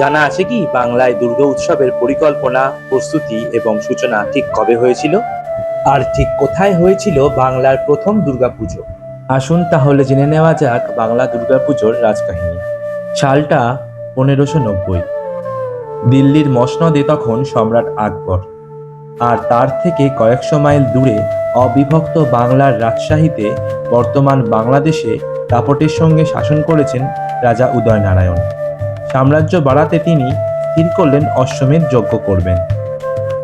জানা আছে কি বাংলায় দুর্গা উৎসবের পরিকল্পনা, প্রস্তুতি এবং সূচনা ঠিক কবে হয়েছিল? আর ঠিক কোথায় হয়েছিল বাংলার প্রথম দুর্গাপুজো? আসুন তাহলে জেনে নেওয়া যাক বাংলা দুর্গাপুজোর রাজকাহিনী। সালটা পনেরোশো নব্বই। দিল্লির মসনদে তখন সম্রাট আকবর। আর তার থেকে কয়েকশো মাইল দূরে অবিভক্ত বাংলার রাজশাহীতে বর্তমান বাংলাদেশে দাপটের সঙ্গে শাসন করেছেন রাজা উদয়নারায়ণ। সাম্রাজ্য বাড়াতে তিনি স্থির করলেন অশ্বমেধ যজ্ঞ করবেন।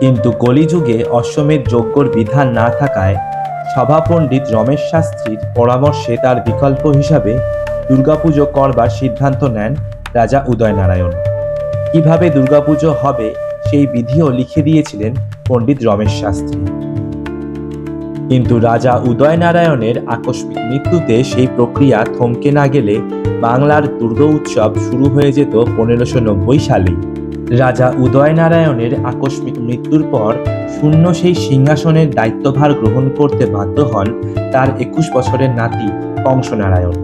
কিন্তু কলিযুগে অশ্বমেধ যজ্ঞর বিধান না থাকায় সভাপণ্ডিত রমেশ শাস্ত্রীর পরামর্শে তার বিকল্প হিসাবে দুর্গাপুজো করবার সিদ্ধান্ত নেন রাজা উদয়নারায়ণ। কীভাবে দুর্গাপুজো হবে সেই বিধিও লিখে দিয়েছিলেন পণ্ডিত রমেশ শাস্ত্রী। কিন্তু রাজা উদয়নারায়ণের আকস্মিক মৃত্যুতে সেই প্রক্রিয়া থমকে না গেলে বাংলার দুর্গা উৎসব শুরু হয়ে যেত পনেরোশো নব্বই সালেই। রাজা উদয়নারায়ণের আকস্মিক মৃত্যুর পর শূন্য সেই সিংহাসনের দায়িত্বভার গ্রহণ করতে বাধ্য হন তার একুশ বছরের নাতি কংসনারায়ণ।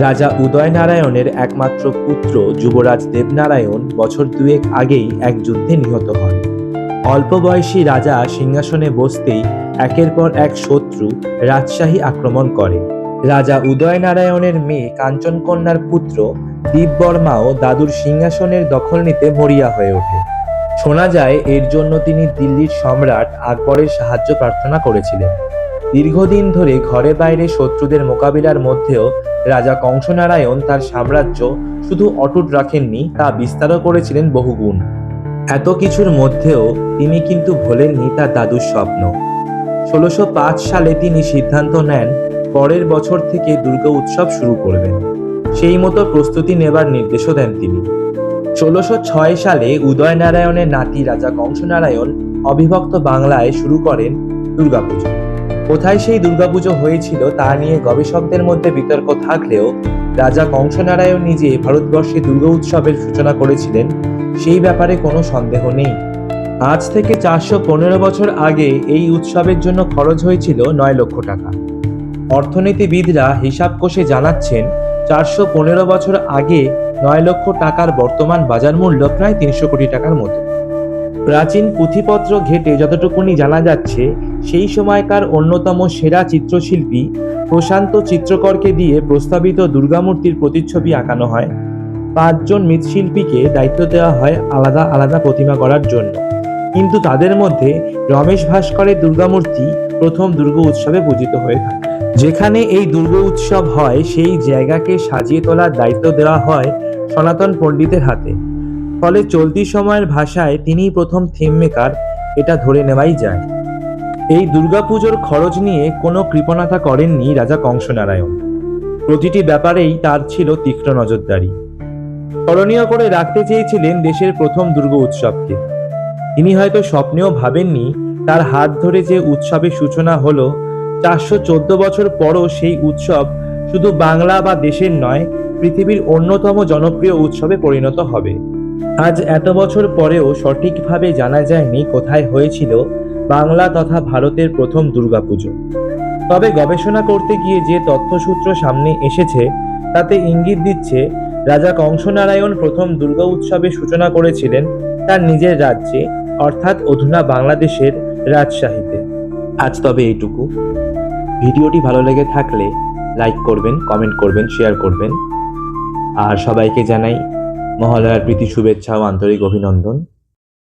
রাজা উদয়নারায়ণের একমাত্র পুত্র যুবরাজ দেবনারায়ণ বছর দুয়েক আগেই এক যুদ্ধে নিহত হন। অল্প বয়সী রাজা সিংহাসনে বসতেই একের পর এক শত্রু রাজশাহী আক্রমণ করে। রাজা উদয়নারায়ণের মেয়ে কাঞ্চনকন্যার পুত্র দীপবর্মাও দাদুর সিংহাসনের দখল নিতে মরিয়া হয়ে ওঠে। শোনা যায়, এর জন্য তিনি দিল্লির সম্রাট আকবরের সাহায্য প্রার্থনা করেছিলেন। দীর্ঘদিন ধরে ঘরে বাইরে শত্রুদের মোকাবিলার মধ্যেও রাজা কংসনারায়ণ তার সাম্রাজ্য শুধু অটুট রাখেননি, তা বিস্তারও করেছিলেন বহুগুণ। এত কিছুর মধ্যেও তিনি কিন্তু ভোলেননি তার দাদুর স্বপ্ন। ষোলোশো সালে তিনি সিদ্ধান্ত নেন, পরের বছর থেকে দুর্গা উৎসব শুরু করবেন। সেই মতো প্রস্তুতি নেবার নির্দেশও দেন তিনি। ষোলোশো ছয় সালে উদয়নারায়ণের নাতি রাজা কংসনারায়ণ অবিভক্ত বাংলায় শুরু করেন দুর্গাপুজো। কোথায় সেই দুর্গাপুজো হয়েছিল তা নিয়ে গবেষকদের মধ্যে বিতর্ক থাকলেও রাজা কংসনারায়ণ নিজে ভারতবর্ষে দুর্গা উৎসবের সূচনা করেছিলেন সেই ব্যাপারে কোনো সন্দেহ নেই। আজ থেকে চারশো পনেরো বছর আগে এই উৎসবের জন্য খরচ হয়েছিল নয় লক্ষ টাকা। অর্থনীতিবিদরা হিসাব কষে জানাচ্ছেন, চারশো পনেরো বছর আগে নয় লক্ষ টাকার বর্তমান বাজার মূল্য প্রায় তিনশো কোটি টাকার মতো। প্রাচীন পুঁথিপত্র ঘেটে যতটুকুনি জানা যাচ্ছে, সেই সময়কার অন্যতম সেরা চিত্রশিল্পী প্রশান্ত চিত্রকরকে দিয়ে প্রস্তাবিত দুর্গামূর্তির প্রতিচ্ছবি আঁকানো হয়। পাঁচজন মৃৎশিল্পীকে দায়িত্ব দেওয়া হয় আলাদা আলাদা প্রতিমা করার জন্য। কিন্তু তাদের মধ্যে রমেশ ভাস্করের দুর্গামূর্তি প্রথম দুর্গ উৎসবে পূজিত হয়ে থাকে। যেখানে এই দুর্গ উৎসব হয়, সেই জায়গাকে সাজিয়ে তোলার দায়িত্ব দেওয়া হয় সনাতন পণ্ডিতের হাতে। ফলে চলতি সময়ের ভাষায় তিনিই প্রথম থিম মেকার এটা ধরে নেওয়াই যায়। এই দুর্গাপুজোর খরচ নিয়ে কোনো কৃপণতা করেননি রাজা কংসনারায়ণ। প্রতিটি ব্যাপারেই তার ছিল তীক্ষ্ণ নজরদারি। স্মরণীয় করে রাখতে চেয়েছিলেন দেশের প্রথম দুর্গা উৎসবকে। তিনি হয়তো স্বপ্নেও ভাবেননি তার হাত ধরে যে উৎসবের সূচনা হলো, চারশো চোদ্দ বছর পরও সেই উৎসব শুধু বাংলা বা দেশের নয়, পৃথিবীর অন্যতম জনপ্রিয় উৎসবে পরিণত হবে। আজ এত বছর পরেও সঠিকভাবে জানা যায়নি কোথায় হয়েছিল বাংলা তথা ভারতের প্রথম দুর্গাপুজো। তবে গবেষণা করতে গিয়ে যে তথ্যসূত্র সামনে এসেছে, তাতে ইঙ্গিত দিচ্ছে রাজা কংসনারায়ণ প্রথম দুর্গা উৎসবের সূচনা করেছিলেন তার নিজের রাজ্যে, অর্থাৎ অধুনা বাংলাদেশের রাজশাহীতে। আজ তবে এইটুকু। ভিডিওটি ভালো লেগে থাকলে লাইক করবেন, কমেন্ট করবেন, শেয়ার করবেন। আর সবাইকে জানাই মহালয়ার প্রীতি, শুভেচ্ছা ও আন্তরিক অভিনন্দন।